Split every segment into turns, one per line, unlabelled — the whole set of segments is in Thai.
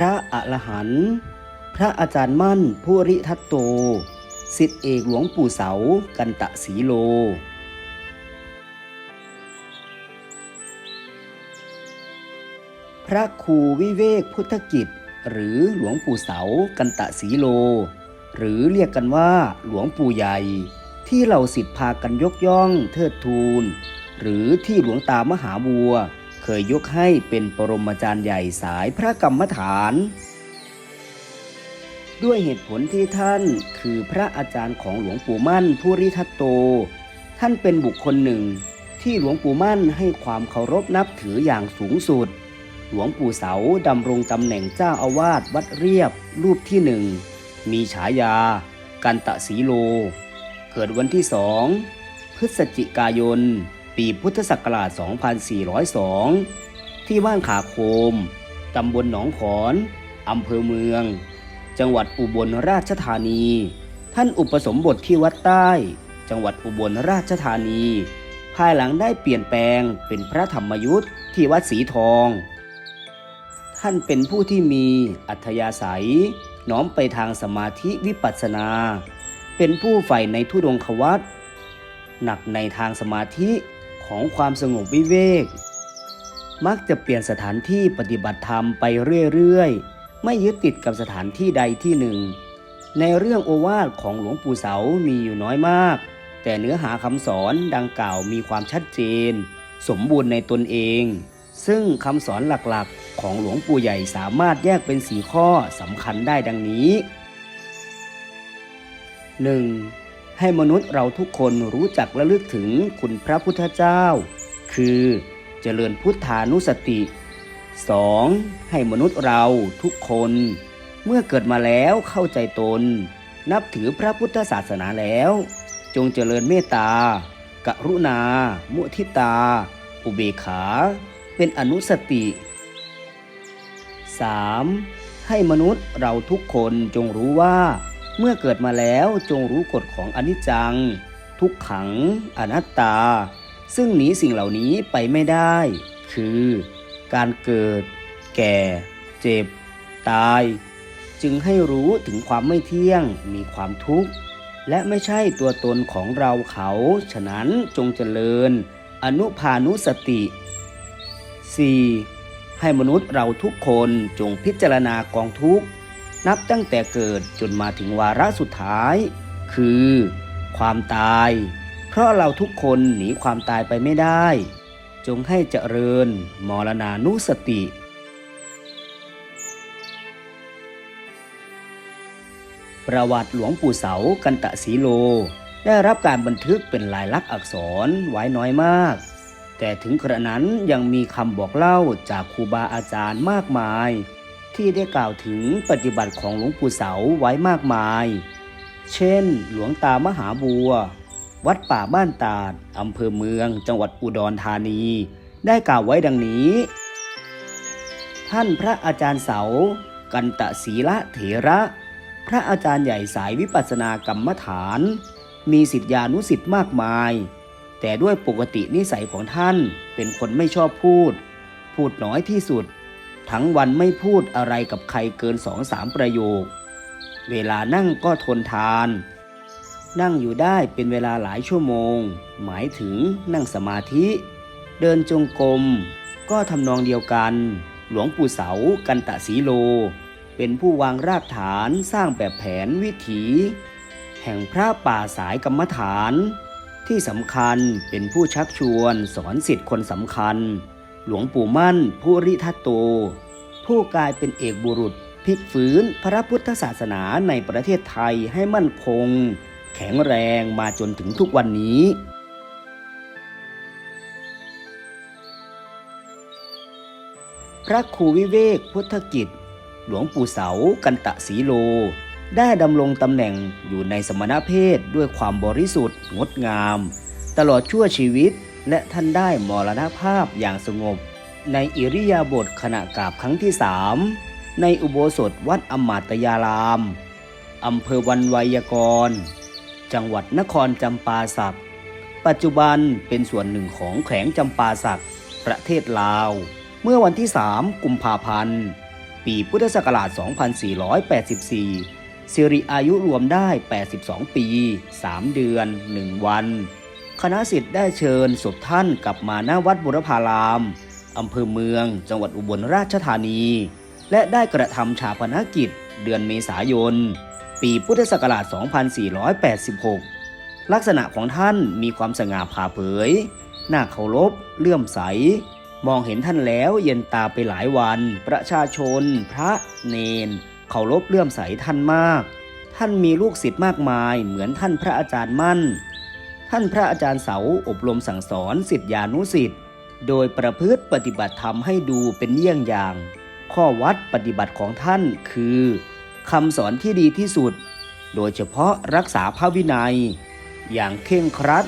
พระอรหันต์พระอาจารย์มั่นผู้ริทัตโตสิทธิเอกหลวงปู่เสากันตะสีโล พระครูวิเวกพุทธกิจ หรือหลวงปู่เสากันตะสีโล หรือเรียกกันว่าหลวงปู่ใหญ่ ที่เราสิทธิพากันยกย่องเทิดทูน หรือที่หลวงตามหาบัว เคยยกให้เป็นปรมาจารย์ใหญ่สายพระกรรมฐาน ด้วยเหตุผลที่ท่านคือพระอาจารย์ของหลวงปู่มั่นผู้ริทัตโต ท่านเป็นบุคคลหนึ่ง ที่หลวงปู่มั่นให้ความเคารพนับถืออย่างสูงสุด หลวงปู่เสาดำรงตำแหน่งเจ้าอาวาสวัดเรียบรูปที่หนึ่งมีฉายา กันตะสีโล เกิดวันที่สองพฤศจิกายน ปีพุทธศักราช 2402 ที่บ้านขาโคม ตำบลหนองขอน อำเภอเมือง จังหวัดอุบลราชธานี ท่านอุปสมบทที่วัดใต้ จังหวัดอุบลราชธานี ภายหลังได้เปลี่ยนแปลงเป็นพระธรรมยุทธ์ที่วัดสีทอง ท่านเป็นผู้ที่มีอัธยาศัย น้อมไปทางสมาธิวิปัสสนา เป็นผู้ใฝ่ในทุดงควัตหนักในทางสมาธิ ของความสงบวิเวก มักจะเปลี่ยนสถานที่ปฏิบัติธรรมไปเรื่อยๆ ไม่ยึดติดกับสถานที่ใดที่หนึ่ง ในเรื่องโอวาทของหลวงปู่เสามีอยู่น้อยมาก แต่เนื้อหาคำสอนดังกล่าวมีความชัดเจน สมบูรณ์ในตนเอง ซึ่งคำสอนหลักๆ ของหลวงปู่ใหญ่สามารถแยกเป็นสีข้อสำคัญได้ดังนี้ 1. ให้มนุษย์เราทุกคนรู้จักและลึกถึงคุณพระพุทธเจ้า คือเจริญพุทธานุสติ 2. ให้มนุษย์เราทุกคน เมื่อเกิดมาแล้วเข้าใจตน นับถือพระพุทธศาสนาแล้ว จงเจริญเมตตา กรุณา มุทิตา อุเบกขา เป็นอนุสติ 3. ให้มนุษย์เราทุกคนจงรู้ว่า เมื่อเกิดมาแล้วจงรู้กฎของอนิจจัง ทุกขัง อนัตตา ซึ่งหนีสิ่งเหล่านี้ไปไม่ได้ คือ การเกิด แก่ เจ็บ ตาย จึงให้รู้ถึงความไม่เที่ยงมีความทุกข์ และไม่ใช่ตัวตนของเราเขา ฉะนั้นจงเจริญ อนุพานุสติ 4. ให้มนุษย์เราทุกคนจงพิจารณากองทุกข์ นับตั้งแต่เกิดจนมาถึงวาระสุดท้าย คือ ความตาย เพราะเราทุกคนหนีความตายไปไม่ได้ จงให้เจริญมรณานุสติ ประวัติหลวงปู่เสากันตะสีโล ได้รับการบันทึกเป็นลายลักษณ์อักษรไว้น้อยมาก แต่ถึงกระนั้นยังมีคำบอกเล่าจากครูบาอาจารย์มากมาย ที่ได้กล่าวถึงปฏิบัติของหลวงปู่เสาไว้มากมาย เช่น หลวงตามหาบัว วัดป่าบ้านตาดอำเภอเมือง จังหวัดอุดรธานี ได้กล่าวไว้ดังนี้ ท่านพระอาจารย์เสา กันตะศีละเถระ พระอาจารย์ใหญ่สายวิปัสสนากรรมฐาน มีสิทธิานุสิทธิ์มากมาย แต่ด้วยปกตินิสัยของท่านเป็นคนไม่ชอบพูด พูดน้อยที่สุด ทั้งวันไม่พูดอะไรกับใครเกินสองสามประโยค เวลานั่งก็ทนทาน นั่งอยู่ได้เป็นเวลาหลายชั่วโมง หมายถึงนั่งสมาธิ เดินจงกรมก็ทำนองเดียวกัน หลวงปู่เสากันตะสีโล เป็นผู้วางรากฐานสร้างแบบแผนวิถี แห่งพระป่าสายกรรมฐาน ที่สำคัญเป็นผู้ชักชวนสอนสิทธิ์คนสำคัญ หลวงปู่มั่น ผู้ริทัตโต ผู้กลายเป็นเอกบุรุษพลิกฟื้นพระพุทธศาสนาในประเทศไทยให้มั่นคง แข็งแรงมาจนถึงทุกวันนี้พพระครูวิเวกพุทธกิจ หลวงปู่เสากันตะสีโล ได้ดำรงตำแหน่งอยู่ในสมณเพศด้วยความบริสุทธิ์ งดงาม ตลอดชั่วชีวิต และท่านได้มรณภาพอย่างสงบ ในอิริยาบถขณะกราบครั้งที่สามในอุโบสถวัดอมาตยารามอำเภอวันไวยากร จังหวัดนครจำปาสัก ปัจจุบันเป็นส่วนหนึ่งของแขวงจำปาสัก ประเทศลาว เมื่อวันที่ 3 กุมภาพันธ์ ปีพุทธศักราช 2484สิริอายุรวมได้ 82 ปี 3 เดือน 1 วัน คณะสิทธิ์ได้เชิญศพท่านกลับมาหน้าวัดบุรพารามอำเภอเมือง จังหวัดอุบลราชธานี และได้กระทำชาปนกิจ เดือนเมษายน ปีพุทธศักราช 2486 ลักษณะของท่านมีความสง่าผ่าเผย หน่าเคารพ เลื่อมใส มองเห็นท่านแล้วเย็นตาไปหลายวัน ประชาชน พระ เนน เคารพเลื่อมใสท่านมาก ท่านมีลูกศิษย์มากมาย เหมือนท่านพระอาจารย์มั่น ท่านพระอาจารย์เสาอบรมสั่งสอนศิษยานุศิษย์โดยประพฤติปฏิบัติธรรมให้ดูเป็นเยี่ยงอย่าง ข้อวัดปฏิบัติของท่านคือคำสอนที่ดีที่สุด โดยเฉพาะรักษาพระวินัย อย่างเคร่งครัด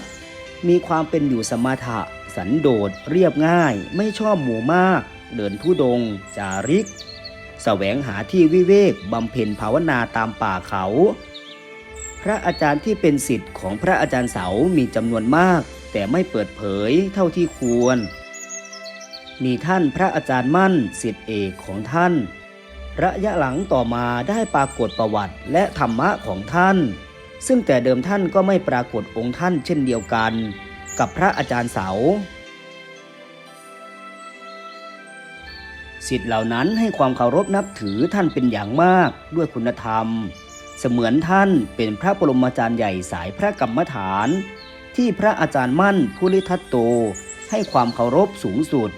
มีความเป็นอยู่สมถะ สันโดษเรียบง่าย ไม่ชอบหมู่มาก เดินทุดง จาริกแสวงหาที่วิเวกบำเพ็ญภาวนาตามป่าเขา พระอาจารย์ที่เป็นสิทธิ์ของพระอาจารย์เสามีจำนวนมาก แต่ไม่เปิดเผยเท่าที่ควร มีท่านพระอาจารย์มั่นสิทธิเอกของท่าน ระยะหลังต่อมาได้ปรากฏประวัติและธรรมะของท่าน ซึ่งแต่เดิมท่านก็ไม่ปรากฏองค์ท่านเช่นเดียวกัน กับพระอาจารย์เสาสิทธิ์เหล่านั้นให้ความเคารพนับถือท่านเป็นอย่างมากด้วยคุณธรรม เสมือนท่านเป็นพระบรมอาจารย์ใหญ่สายพระกรรมฐาน ที่พระอาจารย์มั่นภูริทัตโตให้ความเคารพสูงสุด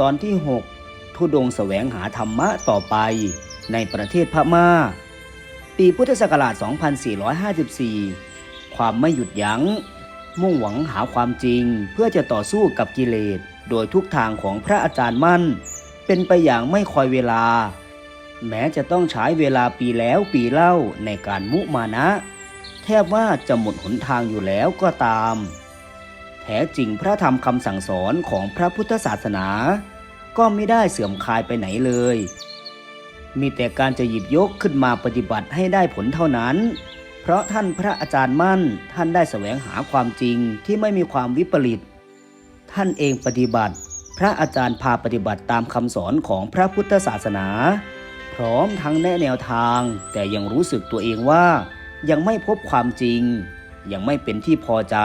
ตอนที่ 6 ทุดงแสวงหาธรรมะต่อไปในประเทศพม่า ปีพุทธศักราช 2454 ความไม่หยุดยัง้ง มุ่งหวังหาความจริงเพื่อจะต่อสู้กับกิเลส โดยทุกทางของพระอาจารย์มั่น เป็นไปอย่างไม่คอยเวลา แม้จะต้องใช้เวลาปีแล้วปีเล่าในการมุมานะ แทบว่าจะหมดหนทางอยู่แล้วก็ตาม แท้จริงพระธรรมคำสั่งสอนของพระพุทธศาสนา ก็ไม่ได้เสื่อมคลายไปไหนเลย มีแต่การจะหยิบยกขึ้นมาปฏิบัติให้ได้ผลเท่านั้นเพราะท่านพระอาจารย์มั่นท่านได้แสวงหาความจริงที่ไม่มีความวิปริต ท่านเองปฏิบัติ พระอาจารย์พาปฏิบัติตามคำสอนของพระพุทธศาสนา พร้อมทั้งแนะแนวทาง แต่ยังรู้สึกตัวเองว่า ยังไม่พบความจริง ยังไม่เป็นที่พอใจ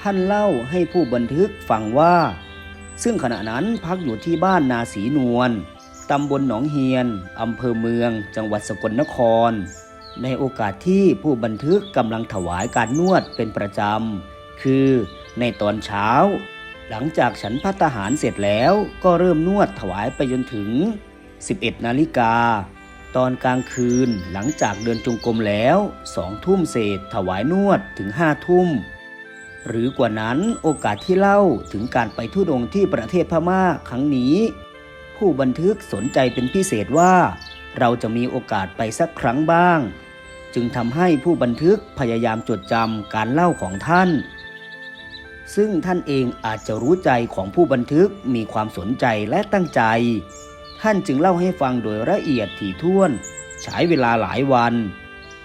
ท่านเล่าให้ผู้บันทึกฟังว่า ซึ่งขณะนั้นพักอยู่ที่บ้านนาสีนวลตำบลหนองเฮียน อำเภอเมือง จังหวัดสกลนคร ในโอกาสที่ผู้บันทึกกำลังถวายการนวดเป็นประจำ คือในตอนเช้า หลังจากฉันพัตหารเสร็จแล้วก็เริ่มนวดถวายไปจนถึง 11 นาฬิกา ตอนกลางคืนหลังจากเดินจงกรมแล้วสองทุ่มเศษถวายนวดถึงห้าทุ่ม หรือกว่านั้นโอกาสที่เล่าถึงการไปทุดงที่ประเทศพม่าครั้งนี้ ผู้บันทึกสนใจเป็นพิเศษว่า เราจะมีโอกาสไปสักครั้งบ้าง จึงทำให้ผู้บันทึกพยายามจดจำการเล่าของท่าน ซึ่งท่านเองอาจจะรู้ใจของผู้บันทึกมีความสนใจและตั้งใจ ท่านจึงเล่าให้ฟังโดยละเอียดถี่ถ้วนใช้เวลาหลายวัน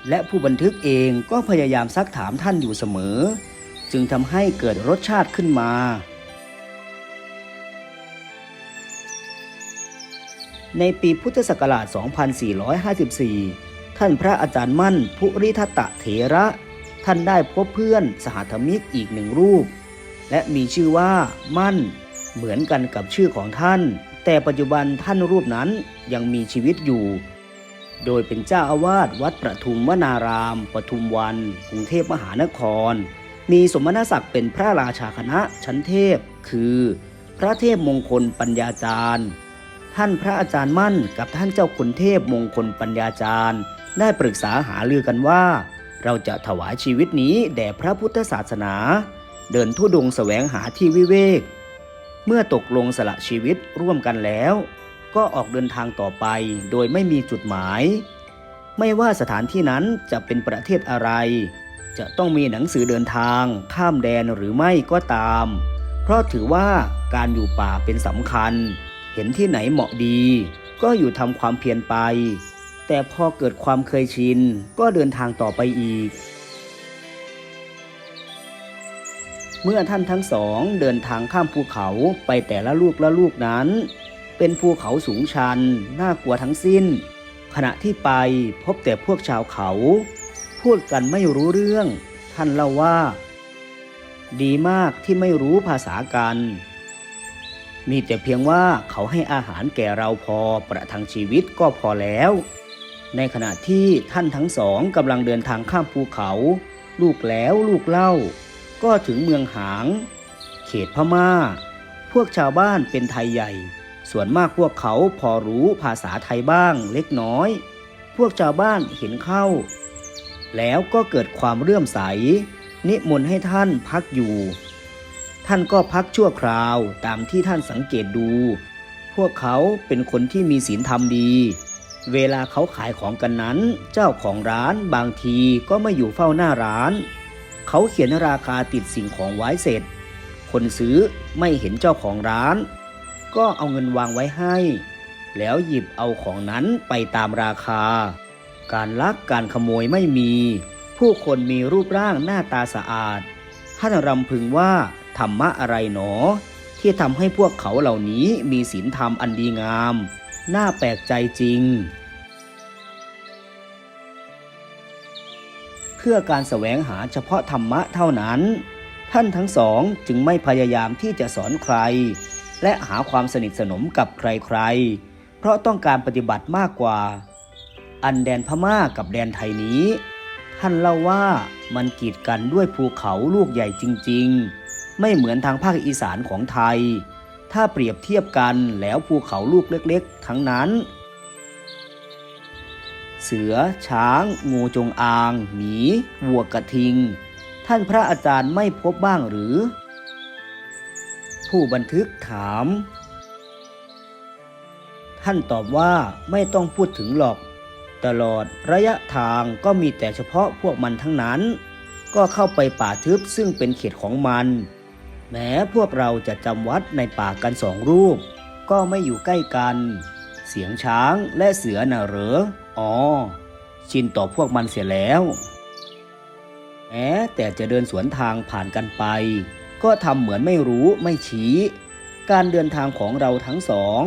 และผู้บันทึกเองก็พยายามซักถามท่านอยู่เสมอ จึงทำให้เกิดรสชาติขึ้นมา ในปีพุทธศักราช 2454 ท่านพระอาจารย์มั่นภูริทัตะเถระ ท่านได้พบเพื่อนสหธรรมิกอีกหนึ่งรูป และมีชื่อว่ามั่น เหมือนกันกับชื่อของท่าน แต่ปัจจุบันท่านรูปนั้นยังมีชีวิตอยู่ โดยเป็นเจ้าอาวาสวัดประทุมวนาราม ปทุมวัน กรุงเทพมหานคร มีสมณศักดิ์เป็นพระราชาคณะชั้นเทพ คือ พระเทพมงคลปัญญาจารย์ ท่านพระอาจารย์มั่นกับท่านเจ้าคุณเทพมงคลปัญญาจารย์ ได้ปรึกษาหาลือกันว่า เราจะถวายชีวิตนี้แด่พระพุทธศาสนา เดินทุดงแสวงหาที่วิเวก เมื่อตกลงสละชีวิตร่วมกันแล้ว ก็ออกเดินทางต่อไปโดยไม่มีจุดหมาย ไม่ว่าสถานที่นั้นจะเป็นประเทศอะไร จะต้องมีหนังสือเดินทาง ข้ามแดนหรือไม่ก็ตาม เพราะถือว่าการอยู่ป่าเป็นสำคัญ เห็นที่ไหนเหมาะดี ก็อยู่ทำความเพียรไป แต่พอเกิดความเคยชิน ก็เดินทางต่อไปอีก เมื่อท่านทั้งสองเดินทางข้ามภูเขาไปแต่ละลูกละลูกนั้น เป็นภูเขาสูงชัน น่ากลัวทั้งสิ้น ขณะที่ไปพบแต่พวกชาวเขา พูดกันไม่รู้เรื่อง ท่านเล่าว่า ดีมากที่ไม่รู้ภาษากันมีแต่เพียงว่าเขาให้อาหารแก่เราพอประทังชีวิตก็พอแล้ว ในขณะที่ท่านทั้งสองกำลังเดินทางข้ามภูเขา ลูกแล้วลูกเล่า ก็ถึงเมืองหาง เขตพม่า พวกชาวบ้านเป็นไทยใหญ่ ส่วนมากพวกเขาพอรู้ภาษาไทยบ้างเล็กน้อย พวกชาวบ้านเห็นเข้า แล้วก็เกิดความเรื่อมใส นิมนต์ให้ท่านพักอยู่ ท่านก็พักชั่วคราวตามที่ท่านสังเกตดู พวกเขาเป็นคนที่มีศีลธรรมดี เวลาเขาขายของกันนั้น เจ้าของร้านบางทีก็ไม่อยู่เฝ้าหน้าร้าน เขาเขียนราคาติดสิ่งของไว้เสร็จ คนซื้อไม่เห็นเจ้าของร้าน ก็เอาเงินวางไว้ให้ แล้วหยิบเอาของนั้นไปตามราคา การลักการขโมยไม่มี ผู้คนมีรูปร่างหน้าตาสะอาดท่านรำพึงว่าธรรมะอะไรหนอ ที่ทำให้พวกเขาเหล่านี้มีศีลธรรมอันดีงาม น่าแปลกใจจริง เพื่อการแสวงหาเฉพาะธรรมะเท่านั้น ท่านทั้งสองจึงไม่พยายามที่จะสอนใคร และหาความสนิทสนมกับใครๆ เพราะต้องการปฏิบัติมากกว่า อันแดนพม่ากับแดนไทยนี้ ท่านเล่าว่ามันกีดกันด้วยภูเขาลูกใหญ่จริง ๆ ไม่เหมือนทางภาคอีสานของไทย ถ้าเปรียบเทียบกันแล้วภูเขาลูกเล็กๆ ทั้งนั้น เสือ ช้าง งูจงอาง หมี วัวกระทิง ท่านพระอาจารย์ไม่พบบ้างหรือ ผู้บันทึกถาม ท่านตอบว่าไม่ต้องพูดถึงหรอก ตลอดระยะทางก็มีแต่เฉพาะพวกมันทั้งนั้น ก็เข้าไปป่าทึบซึ่งเป็นเขตของมัน แม้พวกเราจะจำวัดในป่ากันสองรูป ก็ไม่อยู่ใกล้กัน เสียงช้างและเสือน่ะเหรอ อ๋อ ชินต่อพวกมันเสียแล้วแม้แต่จะเดินสวนทางผ่านกันไป ก็ทำเหมือนไม่รู้ไม่ชี้ การเดินทางของเราทั้งสอง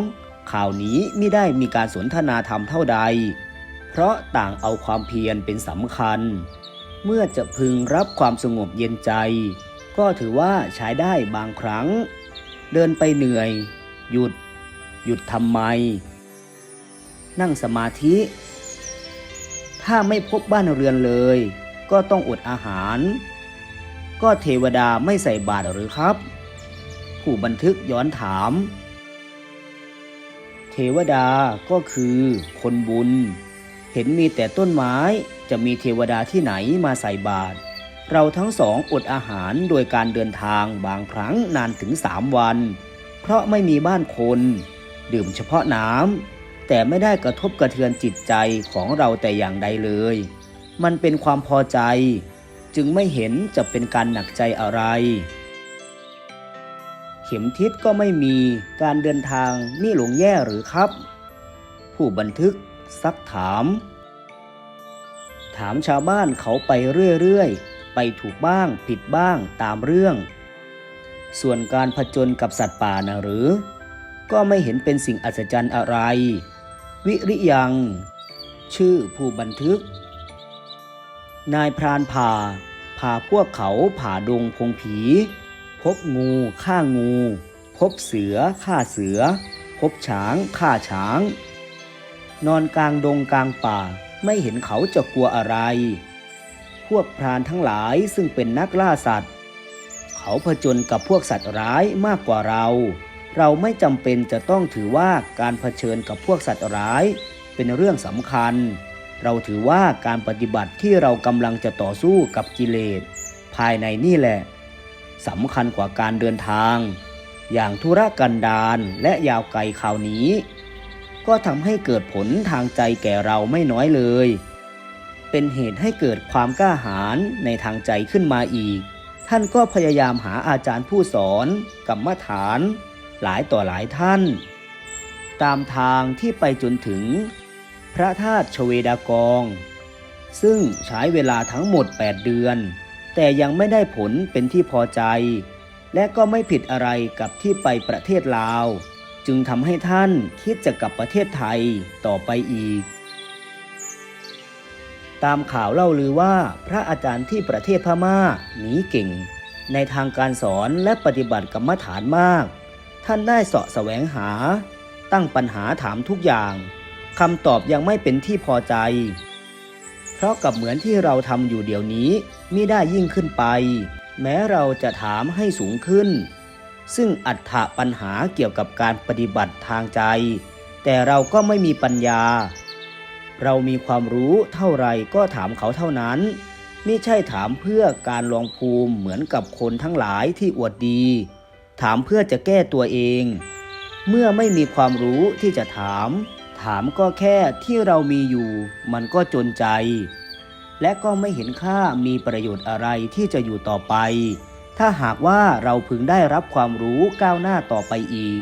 ข่าวนี้ไม่ได้มีการสนทนาธรรมเท่าใด เพราะต่างเอาความเพียรเป็นสำคัญ เมื่อจะพึงรับความสงบเย็นใจ ก็ถือว่าใช้ได้บางครั้ง เดินไปเหนื่อย หยุด หยุดทำไม นั่งสมาธิ ถ้าไม่พบบ้านเรือนเลย ก็ต้องอดอาหาร ก็เทวดาไม่ใส่บาตรหรือครับ ผู้บันทึกย้อนถาม เทวดาก็คือคนบุญ เห็นมีแต่ต้นไม้จะมีเทวดาที่ไหนมาใส่บาตร เราทั้งสองอดอาหารโดยการเดินทางบางครั้งนานถึงสามวัน เพราะไม่มีบ้านคน ดื่มเฉพาะน้ำแต่ไม่ได้กระทบกระเทือนจิตใจของเราแต่อย่างใดเลย มันเป็นความพอใจ จึงไม่เห็นจะเป็นการหนักใจอะไร เข็มทิศก็ไม่มีการเดินทางนี่หลงแย่หรือครับ ผู้บันทึกซักถาม ถามชาวบ้านเขาไปเรื่อยๆ ไปถูกบ้างผิดบ้างตามเรื่อง ส่วนการผจญกับสัตว์ป่านะหรือ ก็ไม่เห็นเป็นสิ่งอัศจรรย์อะไร วิริยัง ชื่อผู้บันทึก นายพรานผ่าพาพวกเขาผ่าดงพงผี พบงูฆ่างู พบเสือฆ่าเสือ พบช้างฆ่าช้าง นอนกลางดงกลางป่าไม่เห็นเขาจะกลัวอะไร วกพรานทั้งหลายซึ่งเป็นนักล่าสัตว์ เขาผจญกับพวกสัตว์ร้ายมากกว่าเรา เราไม่จำเป็นจะต้องถือว่าการเผชิญกับพวกสัตว์ร้าย เป็นเรื่องสำคัญ เราถือว่าการปฏิบัติที่เรากำลังจะต่อสู้กับกิเลส ภายในนี่แหละสำคัญกว่าการเดินทาง อย่างธุรกันดารและยาวไกลคราวนี้ ก็ทำให้เกิดผลทางใจแก่เราไม่น้อยเลย เป็นเหตุให้เกิดความกล้าหาญในทางใจขึ้นมาอีก ท่านก็พยายามหาอาจารย์ผู้สอนกรรมฐาน หลายต่อหลายท่าน ตามทางที่ไปจนถึง พระธาตุชเวดากอง ซึ่งใช้เวลาทั้งหมด 8 เดือน แต่ยังไม่ได้ผลเป็นที่พอใจ และก็ไม่ผิดอะไรกับที่ไปประเทศลาว จึงทำให้ท่านคิดจะกลับประเทศไทยต่อไปอีก ตามข่าวเล่าลือว่าพระอาจารย์ที่ประเทศพม่าหนีเก่ง ในทางการสอนและปฏิบัติกรรมฐานมาก ท่านได้เสาะแสวงหา ตั้งปัญหาถามทุกอย่างคำตอบยังไม่เป็นที่พอใจ เพราะกับเหมือนที่เราทำอยู่เดี๋ยวนี้มิได้ยิ่งขึ้นไป แม้เราจะถามให้สูงขึ้น ซึ่งอัตถะปัญหาเกี่ยวกับการปฏิบัติทางใจ แต่เราก็ไม่มีปัญญา เรามีความรู้เท่าไรก็ถามเขาเท่านั้นไม่ใช่ถามเพื่อการลองภูมิเหมือนกับคนทั้งหลายที่อวดดี ถามเพื่อจะแก้ตัวเอง เมื่อไม่มีความรู้ที่จะถาม ถามก็แค่ที่เรามีอยู่ มันก็จนใจ และก็ไม่เห็นค่ามีประโยชน์อะไรที่จะอยู่ต่อไป ถ้าหากว่าเราพึงได้รับความรู้ก้าวหน้าต่อไปอีก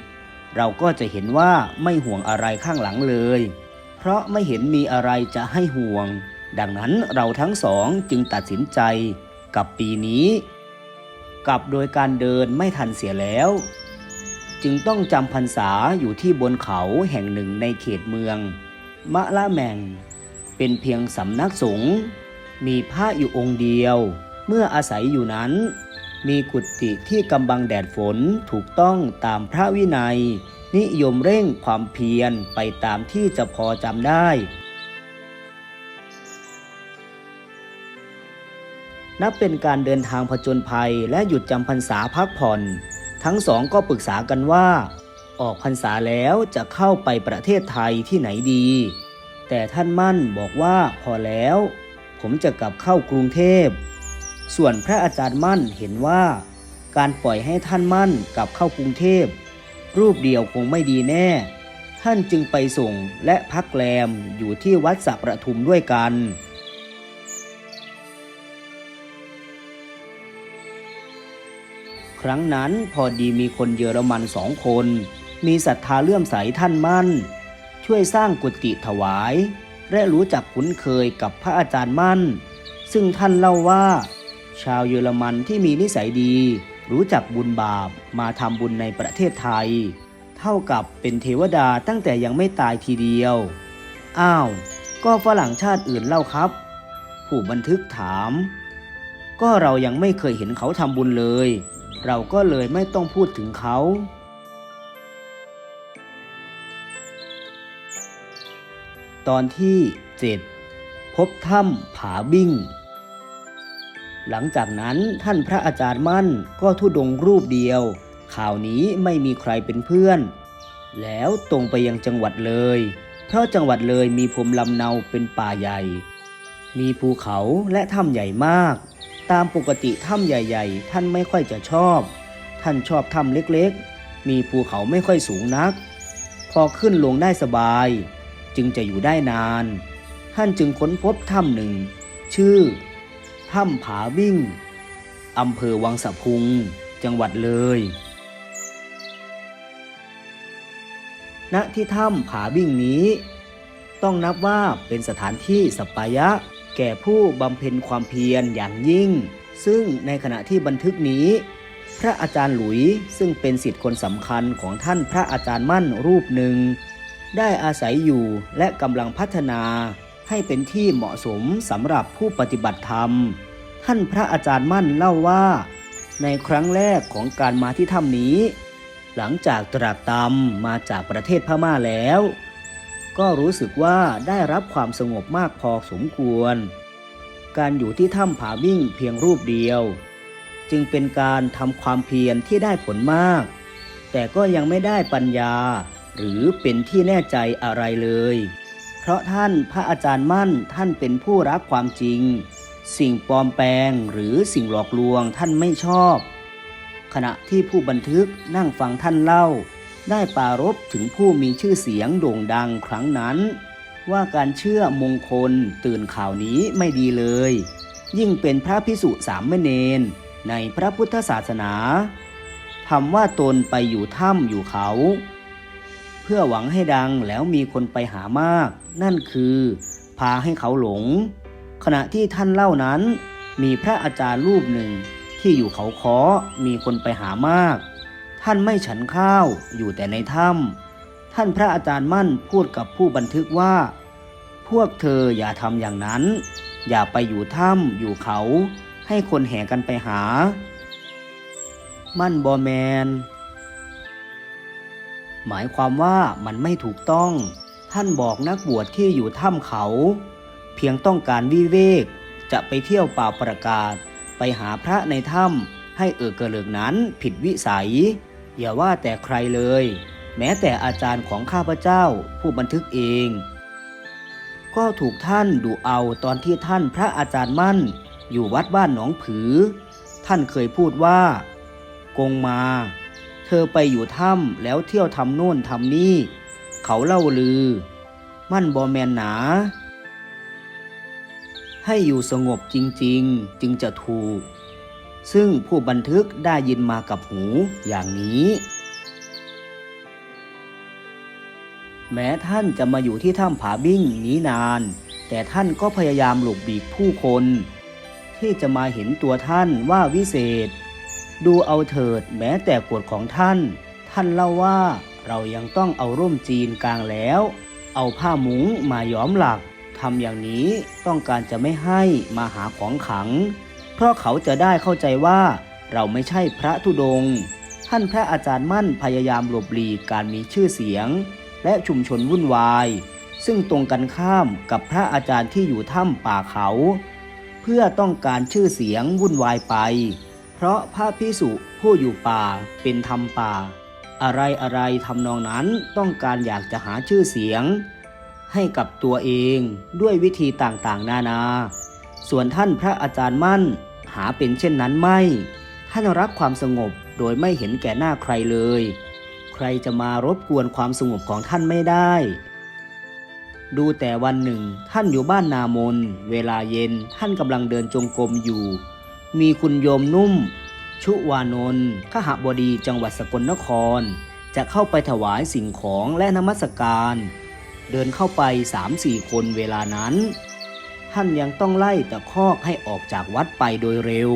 เราก็จะเห็นว่าไม่ห่วงอะไรข้างหลังเลย เพราะไม่เห็นมีอะไรจะให้ห่วง ดังนั้นเราทั้งสองจึงตัดสินใจกับปีนี้กลับโดยการเดินไม่ทันเสียแล้ว จึงต้องจำพรรษาอยู่ที่บนเขาแห่งหนึ่งในเขตเมือง มะละแมง เป็นเพียงสำนักสงฆ์มีพระอยู่องค์เดียว เมื่ออาศัยอยู่นั้น มีกุฏิที่กำบังแดดฝนถูกต้องตามพระวินัย นิยมเร่งความเพียรไปตามที่จะพอจำได้ นับเป็นการเดินทางผจญภัยและหยุดจำพรรษาพักผ่อน ทั้งสองก็ปรึกษากันว่า ออกพรรษาแล้วจะเข้าไปประเทศไทยที่ไหนดี แต่ท่านมั่นบอกว่าพอแล้ว ผมจะกลับเข้ากรุงเทพ ส่วนพระอาจารย์มั่นเห็นว่า การปล่อยให้ท่านมั่นกลับเข้ากรุงเทพ รูปเดียวคงไม่ดีแน่ ท่านจึงไปส่งและพักแรมอยู่ที่วัดสักประทุมด้วยกันครั้งนั้นพอดีมีคนเยอรมันสองคน มีศรัทธาเลื่อมใสท่านมั่น ช่วยสร้างกุฏิถวาย และรู้จักคุ้นเคยกับพระอาจารย์มั่น ซึ่งท่านเล่าว่า ชาวเยอรมันที่มีนิสัยดี รู้จักบุญบาปมาทำบุญในประเทศไทย เท่ากับเป็นเทวดาตั้งแต่ยังไม่ตายทีเดียว อ้าว ก็ฝรั่งชาติอื่นเล่าครับ ผู้บันทึกถาม ก็เรายังไม่เคยเห็นเขาทำบุญเลย เราก็เลยไม่ต้องพูดถึงเขาตอนที่ 7 พบถ้ำผาบิ้ง หลังจากนั้นท่านพระอาจารย์มั่นก็ทุดงรูปเดียว ข่าวนี้ไม่มีใครเป็นเพื่อน แล้วตรงไปยังจังหวัดเลย เพราะจังหวัดเลยมีภูมิลำเนาเป็นป่าใหญ่ มีภูเขาและถ้ำใหญ่มาก ตามปกติถ้ำใหญ่ ๆ ท่านไม่ค่อยจะชอบ ท่านชอบถ้ำเล็กๆ มีภูเขาไม่ค่อยสูงนัก พอขึ้นลงได้สบาย จึงจะอยู่ได้นาน ท่านจึงค้นพบถ้ำหนึ่ง ชื่อ ถ้ำผาวิ่ง อำเภอวังสะพุง จังหวัดเลย ณ ที่ถ้ำผาวิ่งนี้ ต้องนับว่าเป็นสถานที่สัปปายะ แก่ผู้บำเพ็ญความเพียรอย่างยิ่ง ซึ่งในขณะที่บันทึกนี้ พระอาจารย์หลุยซึ่งเป็นสิทธิคนสำคัญของท่านพระอาจารย์มั่นรูปหนึ่ง ได้อาศัยอยู่และกำลังพัฒนา ให้เป็นที่เหมาะสมสำหรับผู้ปฏิบัติธรรม ท่านพระอาจารย์มั่นเล่าว่า ในครั้งแรกของการมาที่ถ้ำนี้ หลังจากตรากตำมาจากประเทศพม่าแล้ว ก็รู้สึกว่าได้รับความสงบมากพอสมควร การอยู่ที่ถ้ำผาวิ่งเพียงรูปเดียว จึงเป็นการทำความเพียรที่ได้ผลมาก แต่ก็ยังไม่ได้ปัญญา หรือเป็นที่แน่ใจอะไรเลย เพราะท่านพระอาจารย์มั่นท่านเป็นผู้รักความจริง สิ่งปลอมแปลงหรือสิ่งหลอกลวงท่านไม่ชอบ ขณะที่ผู้บันทึกนั่งฟังท่านเล่า ได้ปรารบถึงผู้มีชื่อเสียงโด่งดังครั้งนั้น ว่าการเชื่อมงคลตื่นข่าวนี้ไม่ดีเลย ยิ่งเป็นพระพิสุสามเณรในพระพุทธศาสนาทำว่าตนไปอยู่ถ้ำอยู่เขา เพื่อหวังให้ดังแล้วมีคนไปหามาก นั่นคือ พาให้เขาหลง ขณะที่ท่านเล่านั้น มีพระอาจารย์รูปหนึ่งที่อยู่เขาคอมีคนไปหามาก ท่านไม่ฉันข้าวอยู่แต่ในถ้ำท่านพระอาจารย์มั่นพูดกับผู้บันทึกว่า พวกเธออย่าทำอย่างนั้น อย่าไปอยู่ถ้ำอยู่เขา ให้คนแห่กันไปหา มั่นบอแมน หมายความว่ามันไม่ถูกต้อง ท่านบอกนักบวชที่อยู่ถ้ำเขา เพียงต้องการวิเวก จะไปเที่ยวป่าประกาศ ไปหาพระในถ้ำให้เออกระเลิกนั้นผิดวิสัย อย่าว่าแต่ใครเลย แม้แต่อาจารย์ของข้าพเจ้าผู้บันทึกเอง ก็ถูกท่านดูเอาตอนที่ท่านพระอาจารย์มั่น อยู่วัดบ้านหนองผือ ท่านเคยพูดว่า กงมา อไปอยู่ถ้ำแล้วเที่ยวทำโน่นทำนี่ เขาเล่าลือ มั่นบอแมนหนา ให้อยู่สงบจริง ๆ จึงจะถูก ซึ่งผู้บันทึกได้ยินมากับหูอย่างนี้ แม้ท่านจะมาอยู่ที่ถ้ำผาบิ้งนี้นาน แต่ท่านก็พยายามหลบบีกผู้คน ที่จะมาเห็นตัวท่านว่าวิเศษ ดูเอาเถิดแม้แต่กฎของท่าน ท่านเล่าว่าเรายังต้องเอาร่มจีนกลางแล้ว เอาผ้ามุ้งมาย้อมหลักทำอย่างนี้ต้องการจะไม่ให้มาหาของขัง เพราะเขาจะได้เข้าใจว่า เราไม่ใช่พระธุดง ท่านพระอาจารย์มั่นพยายามหลบหลีกการมีชื่อเสียง และชุมชนวุ่นวาย ซึ่งตรงกันข้ามกับพระอาจารย์ที่อยู่ถ้ำป่าเขา เพื่อต้องการชื่อเสียงวุ่นวายไป เพราะพระพิสุผู้อยู่ป่าเป็นธรรมป่า อะไรอะไรทำนองนั้นต้องการอยากจะหาชื่อเสียง ให้กับตัวเองด้วยวิธีต่างๆ นานา ส่วนท่านพระอาจารย์มั่นหาเป็นเช่นนั้นไม่ ท่านรักความสงบโดยไม่เห็นแก่หน้าใครเลย ใครจะมารบกวนความสงบของท่านไม่ได้ ดูแต่วันหนึ่งท่านอยู่บ้านนามน เวลาเย็นท่านกำลังเดินจงกรมอยู่ มีคุณโยมนุ่ม ชุวานนท์ขหบดีจังหวัดสกลนคร จะเข้าไปถวายสิ่งของและนมัสการ เดินเข้าไปสามสี่คนเวลานั้น ท่านยังต้องไล่ตะคอกให้ออกจากวัดไปโดยเร็ว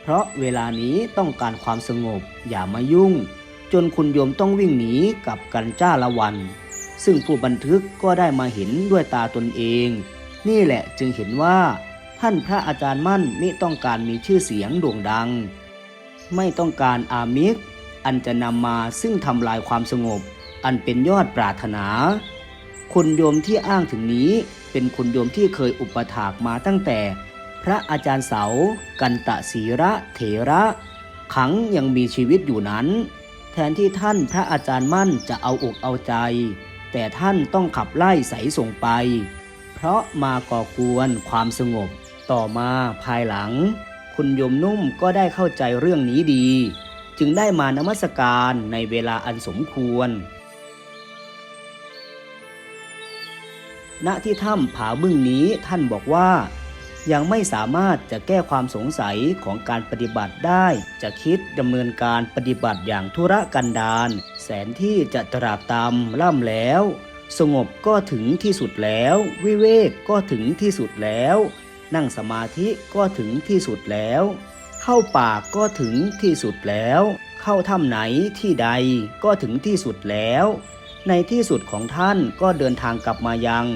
เพราะเวลานี้ต้องการความสงบอย่ามายุ่ง จนคุณโยมต้องวิ่งหนีกับกันจ้าละวัน ซึ่งผู้บันทึกก็ได้มาเห็นด้วยตาตนเอง นี่แหละจึงเห็นว่า ท่านพระอาจารย์มั่นไม่ต้องการมีชื่อเสียงโด่งดัง ไม่ต้องการอามิกอันจะนำมาซึ่งทำลายความสงบ อันเป็นยอดปรารถนา คนโยมที่อ้างถึงนี้เป็นคนโยมที่เคยอุปถากมาตั้งแต่ พระอาจารย์เสา กันตะศีระเถระขังยังมีชีวิตอยู่นั้น แทนที่ท่านพระอาจารย์มั่นจะเอาอกเอาใจ แต่ท่านต้องขับไล่ใสส่งไป เพราะมาก่อกวนความสงบ ต่อมาภายหลัง คุณโยมนุ่มก็ได้เข้าใจเรื่องนี้ดี จึงได้มานมัสการในเวลาอันสมควร ณที่ถ้ำผาบึ้งนี้ท่านบอกว่า ยังไม่สามารถจะแก้ความสงสัยของการปฏิบัติได้ จะคิดดำเนินการปฏิบัติอย่างธุระกันดารแสนที่จะตรากตำล่ำแล้ว สงบก็ถึงที่สุดแล้ว วิเวกก็ถึงที่สุดแล้ว นั่งสมาธิก็ถึงที่สุดแล้ว เข้าป่าก็ถึงที่สุดแล้ว เข้าถ้ำไหนที่ใดก็ถึงที่สุดแล้ว ในที่สุดของท่านก็เดินทางกลับมายัง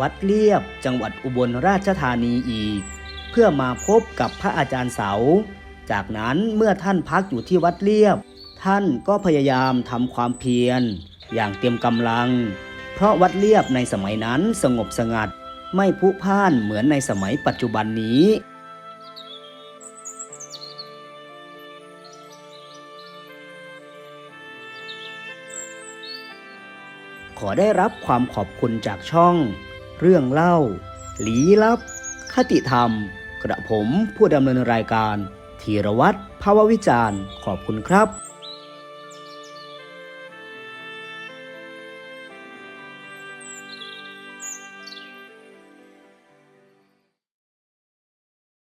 วัดเลียบจังหวัดอุบลราชธานีอีก เพื่อมาพบกับพระอาจารย์เสา จากนั้นเมื่อท่านพักอยู่ที่วัดเลียบ ท่านก็พยายามทำความเพียร อย่างเต็มกำลัง เพราะวัดเลียบในสมัยนั้นสงบสงัด ไม่ผุพ่านเหมือนในสมัยปัจจุบันนี้ขขอได้รับความขอบคุณจากช่อง เรื่องเล่าลี้ลับ คติธรรม กระผมผู้ดำเนินรายการธีรวัตรภาววิจารณ์ ขอบคุณครับ